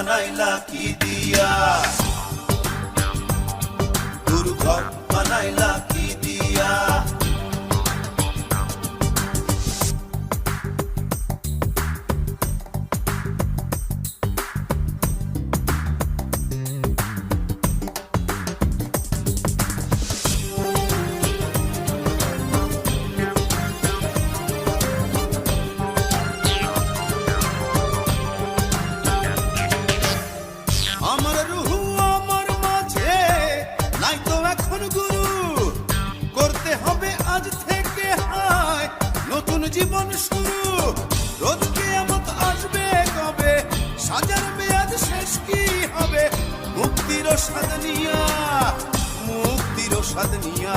বানাইলা কি দিয়া? গুরু ঘর বানাইলা জীবন শুরু। রোজ কেয়ামত আসবে কবে? সাজার মেয়াদ শেষ কি হবে? মুক্তির স্বাদ নিয়া, মুক্তির স্বাদ নিয়া